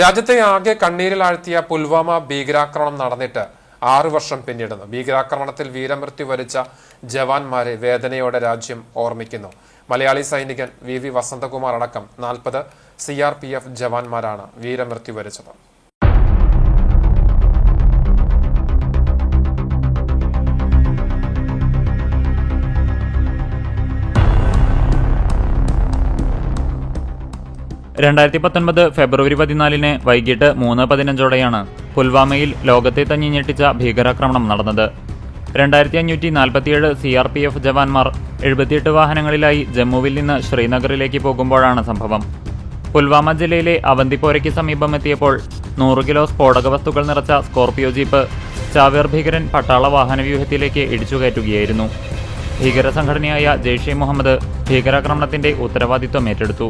രാജ്യത്തെ ആകെ കണ്ണീരിലാഴ്ത്തിയ പുൽവാമ ഭീകരാക്രമണം നടന്നിട്ട് ആറു വർഷം പിന്നിടുന്നു. ഭീകരാക്രമണത്തിൽ വീരമൃത്യു വരിച്ച ജവാന്മാരെ വേദനയോടെ രാജ്യം ഓർമ്മിക്കുന്നു. മലയാളി സൈനികൻ വി വി വസന്തകുമാർ അടക്കം നാൽപ്പത് സി ആർ പി എഫ് ജവാന്മാരാണ് വീരമൃത്യു വരിച്ചത്. രണ്ടായിരത്തി പത്തൊൻപത് ഫെബ്രുവരി പതിനാലിന് വൈകിട്ട് മൂന്ന് പതിനഞ്ചോടെയാണ് പുൽവാമയിൽ ലോകത്തെ തഞ്ഞി ഞെട്ടിച്ച ഭീകരാക്രമണം നടന്നത്. രണ്ടായിരത്തി അഞ്ഞൂറ്റി നാൽപ്പത്തിയേഴ് സി ആർ പി എഫ് ജവാന്മാർ എഴുപത്തിയെട്ട് വാഹനങ്ങളിലായി ജമ്മുവിൽ നിന്ന് ശ്രീനഗറിലേക്ക് പോകുമ്പോഴാണ് സംഭവം. പുൽവാമ ജില്ലയിലെ അവന്തിപ്പോരയ്ക്ക് സമീപം എത്തിയപ്പോൾ നൂറ് കിലോ സ്ഫോടക വസ്തുക്കൾ നിറച്ച സ്കോർപിയോ ജീപ്പ് ചാവേർ ഭീകരൻ പട്ടാള വാഹനവ്യൂഹത്തിലേക്ക് ഇടിച്ചുകയറ്റുകയായിരുന്നു. ഭീകര സംഘടനയായ ജെയ്ഷെ മുഹമ്മദ് ഭീകരാക്രമണത്തിന്റെ ഉത്തരവാദിത്വം ഏറ്റെടുത്തു.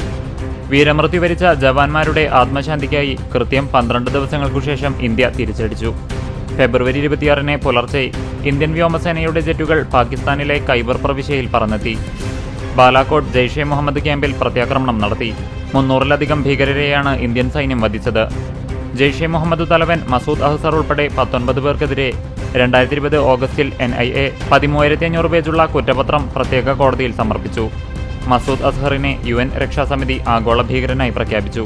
വീരമൃത്യു വരിച്ച ജവാന്മാരുടെ ആത്മശാന്തിക്കായി കൃത്യം പന്ത്രണ്ട് ദിവസങ്ങൾക്കു ശേഷം ഇന്ത്യ തിരിച്ചടിച്ചു. ഫെബ്രുവരി ഇരുപത്തിയാറിന് പുലർച്ചെ ഇന്ത്യൻ വ്യോമസേനയുടെ ജെറ്റുകൾ പാകിസ്ഥാനിലെ കൈബർ പ്രവിശ്യയിൽ പറന്നെത്തി. ബാലാക്കോട്ട് ജെയ്ഷെ മുഹമ്മദ് ക്യാമ്പിൽ പ്രത്യാക്രമണം നടത്തി. മുന്നൂറിലധികം ഭീകരരെയാണ് ഇന്ത്യൻ സൈന്യം വധിച്ചത്. ജെയ്ഷെ മുഹമ്മദ് തലവൻ മസൂദ് അഹ്സർ ഉൾപ്പെടെ പത്തൊൻപത് പേർക്കെതിരെ രണ്ടായിരത്തി ഇരുപത് ഓഗസ്റ്റിൽ എൻ ഐ എ പതിമൂവായിരത്തി അഞ്ഞൂറ് പേജുള്ള കുറ്റപത്രം പ്രത്യേക കോടതിയിൽ സമർപ്പിച്ചു. മസൂദ് അസ്ഹറിനെ യു എൻ രക്ഷാസമിതി ആഗോള ഭീകരനായി പ്രഖ്യാപിച്ചു.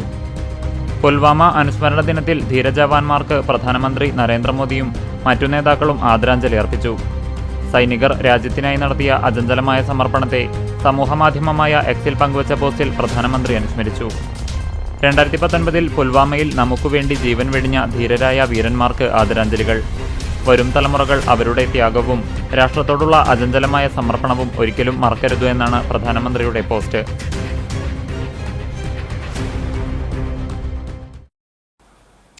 പുൽവാമ അനുസ്മരണ ദിനത്തിൽ ധീരജവാന്മാർക്ക് പ്രധാനമന്ത്രി നരേന്ദ്രമോദിയും മറ്റു നേതാക്കളും ആദരാഞ്ജലി അർപ്പിച്ചു. സൈനികർ രാജ്യത്തിനായി നടത്തിയ അചഞ്ചലമായ സമർപ്പണത്തെ സമൂഹമാധ്യമമായ എക്സിൽ പങ്കുവച്ച പോസ്റ്റിൽ പ്രധാനമന്ത്രി അനുസ്മരിച്ചു. രണ്ടായിരത്തി പത്തൊൻപതിൽ പുൽവാമയിൽ നമുക്കുവേണ്ടി ജീവൻ വെടിഞ്ഞ ധീരരായ വീരന്മാർക്ക് ആദരാഞ്ജലികൾ. വരും തലമുറകൾ അവരുടെ ത്യാഗവും രാഷ്ട്രത്തോടുള്ള അചഞ്ചലമായ സമർപ്പണവും ഒരിക്കലും മറക്കരുത് എന്നാണ് പ്രധാനമന്ത്രിയുടെ പോസ്റ്റ്.